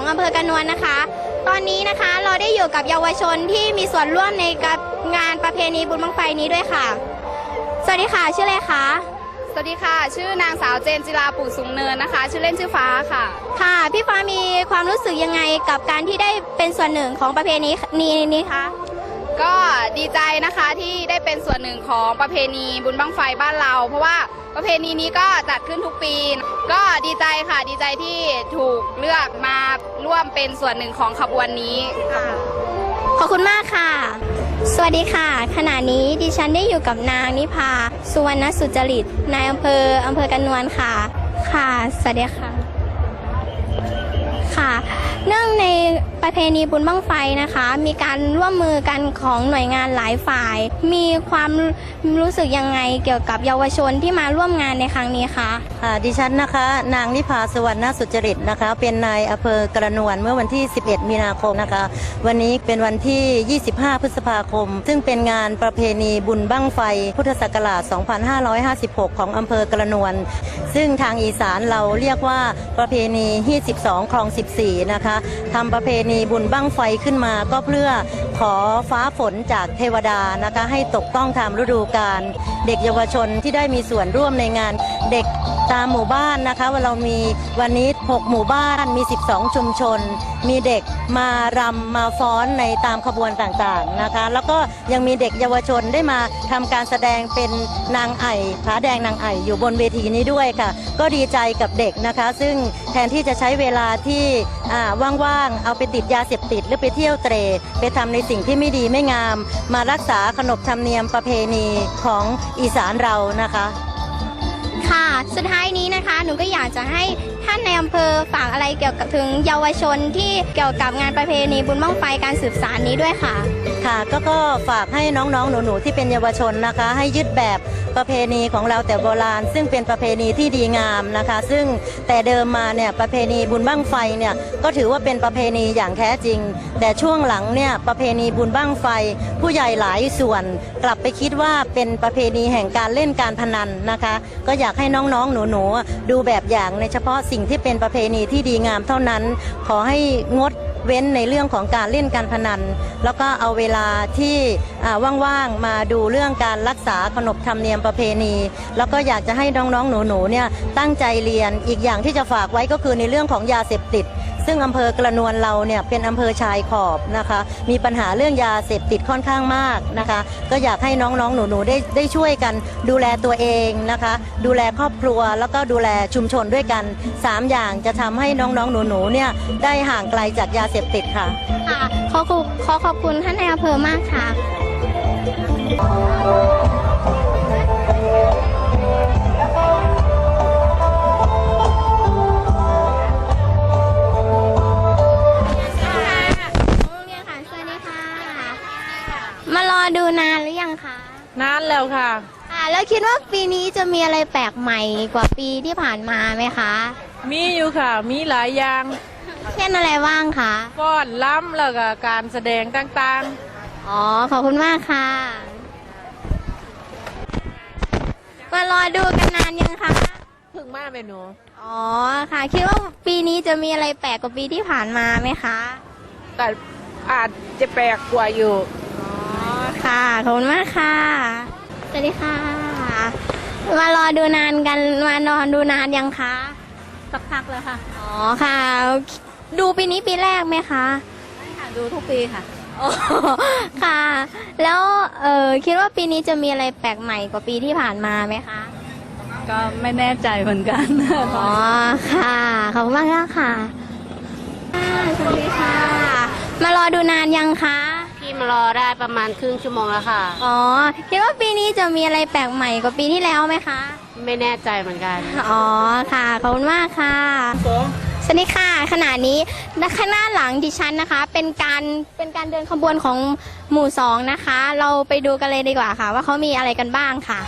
ของอำเภอกระนวนนะคะ ตอนนี้นะคะเราได้อยู่กับเยาวชนที่มีส่วนร่วมในกับงานประเพณีบุญบังไฟนี้ด้วยค่ะ สวัสดีค่ะชื่ออะไรคะสวัสดีค่ะ ชื่อนางสาวเจนจิราปู่สูงเนินนะคะ ชื่อเล่นชื่อฟ้าค่ะ ค่ะ พี่ฟ้ามีความรู้สึกยังไงกับการที่ได้เป็นส่วนหนึ่งของประเพณีนี้นี้คะ ก็ดีใจนะคะที่ได้เป็นส่วนหนึ่งของประเพณีบุญบังไฟบ้านเรา เพราะว่าประเพณีนี้ก็จัดขึ้นทุกปี ก็ดีใจค่ะดีใจที่ถูกเลือกมาร่วมเป็นส่วนหนึ่งของขบวนนี้ขอบคุณมากค่ะ สวัสดีค่ะ ขณะนี้ดิฉันได้อยู่กับนางนิพา สุวรรณสุจริต นายอำเภออำเภอกันนวลค่ะ ค่ะ สวัสดีค่ะ ค่ะ เนื่องในประเพณีบุญบั้งไฟนะคะ มีการร่วมมือกันของหน่วยงานหลายฝ่าย มีความรู้สึกยังไงเกี่ยวกับเยาวชนที่มาร่วมงานในครั้งนี้คะค่ะดิฉันนะคะ นางนิพาสวรรณสุจริตนะคะ เป็นนายอำเภอกระนวนเมื่อวันที่ 11 มีนาคมนะคะ วันนี้เป็นวันที่ 25 พฤษภาคม ซึ่งเป็นงานประเพณีบุญบั้งไฟ พุทธศักราช 2556 ของอำเภอกระนวน ซึ่งทางอีสานเราเรียกว่าประเพณีฮีด12คลอง 14 นะคะทำประเพณีบุญบั้งไฟขึ้นมา ก็เพื่อขอฟ้าฝนจากเทวดานะคะให้ตกต้องตามฤดูกาลเด็กเยาวชนที่ได้มีส่วนร่วมในงานเด็กตามหมู่บ้านนะคะว่าเรามีวันนี้ 6 หมู่บ้านมี 12 ชุมชน มีเด็กมารำมาฟ้อนในตามขบวนต่างๆนะคะ แล้วก็ยังมีเด็กเยาวชนได้มาทำการแสดงเป็นนางไอ่ผาแดงนางไอ่อยู่บนเวทีนี้ด้วยค่ะ ก็ดีใจกับเด็กนะคะ ซึ่งแทนที่จะใช้เวลาที่ว่างๆเอาไปติดยาเสพติดหรือไปเที่ยวเตรไปทำในสิ่งที่ไม่ดีไม่งาม มารักษาขนบธรรมเนียมประเพณีของอีสานเรานะคะ ค่ะ สุดท้ายนี้นะคะ หนูก็อยากจะให้ท่านในอำเภอฝากอะไรเกี่ยวกับถึงเยาวชนที่เกี่ยวกับงานประเพณีบุญบั้งไฟการสืบสานนี้ด้วยค่ะ ค่ะก็ก็ฝากให้น้องๆ หนูๆ ที่เป็นเยาวชนนะคะ ให้ยึดแบบประเพณีของเราแต่โบราณ ซึ่งเป็นประเพณีที่ดีงามนะคะ ซึ่งแต่เดิมมาเนี่ยประเพณีบุญบั้งไฟเนี่ยก็ถือว่าเป็นประเพณีอย่างแท้จริง แต่ช่วงหลังเนี่ยประเพณีบุญบั้งไฟ ผู้ใหญ่หลายส่วน กลับไปคิดว่าเป็นประเพณีแห่งการเล่นการพนันนะคะ ก็อยากให้น้องๆ หนูๆ ดูแบบอย่างในเฉพาะสิ่งที่เป็นประเพณีที่ดีงามเท่านั้น ขอให้งด เว้นในเรื่องของการเล่นการพนัน แล้วก็เอาเวลาที่ว่างๆมาดูเรื่องการรักษาขนบธรรมเนียมประเพณี แล้วก็อยากจะให้น้องๆหนูๆเนี่ยตั้งใจเรียนอีกอย่างที่จะฝากไว้ก็คือในเรื่องของยาเสพติด ซึ่งอำเภอกระนวนเราเนี่ยเป็นอำเภอชายขอบนะคะ มีปัญหาเรื่องยาเสพติดค่อนข้างมากนะคะ ก็อยากให้น้องๆ หนูๆได้ได้ช่วยกันดูแลตัวเองนะคะ ดูแลครอบครัวแล้วก็ดูแลชุมชนด้วยกันสามอย่างจะทำให้น้องๆ หนูๆเนี่ยได้ห่างไกลจากยาเสพติดค่ะ ค่ะขอขอบขอขอบคุณท่านในอำเภอมากค่ะ ดูนานหรือยังคะนานแล้วค่ะ อ่าแล้วคิดว่าปีนี้จะมีอะไรแปลกใหม่กว่าปีที่ผ่านมาไหมคะ มีอยู่ค่ะ มีหลายอย่างเช่นอะไรบ้างคะฟ้อนล้ำแล้วก็การแสดงต่างอ๋อขอบคุณมากค่ะ มารอดูกันนานยังคะๆเพึ่งมาไปหนู อ๋อค่ะ คิดว่าปีนี้จะมีอะไรแปลกกว่าปีที่ผ่านมาไหมคะ แต่อาจจะแปลกกว่าอยู่อ๋อ ค่ะ ขอบคุณมากค่ะ สวัสดีค่ะ มารอดูนานกัน มานอนดูนานยังคะ สักพักแล้วค่ะ อ๋อค่ะ ดูปีนี้ปีแรกไหมคะค่ะ ดูทุกปีค่ะอ๋อค่ะ แล้วเออคิดว่าปีนี้จะมีอะไรแปลกใหม่กว่าปีที่ผ่านมาไหมคะ ก็ไม่แน่ใจเหมือนกัน อ๋อค่ะ ขอบคุณมากค่ะค่ะสวัสดีค่ะ มารอดูนานยังคะพี่ มารอได้ประมาณครึ่งชั่วโมงแล้วค่ะ อ๋อ คิดว่าปีนี้จะมีอะไรแปลกใหม่กว่าปีที่แล้วไหมคะ ไม่แน่ใจเหมือนกัน อ๋อ ค่ะ ขอบคุณมากค่ะสวัสดีค่ะขณะนี้ข้างหน้าหลังดิฉันนะคะ เป็นการเป็นการเดินขบวนของหมู่สองนะคะ เราไปดูกันเลยดีกว่าค่ะ ว่าเขามีอะไรกันบ้างค่ะ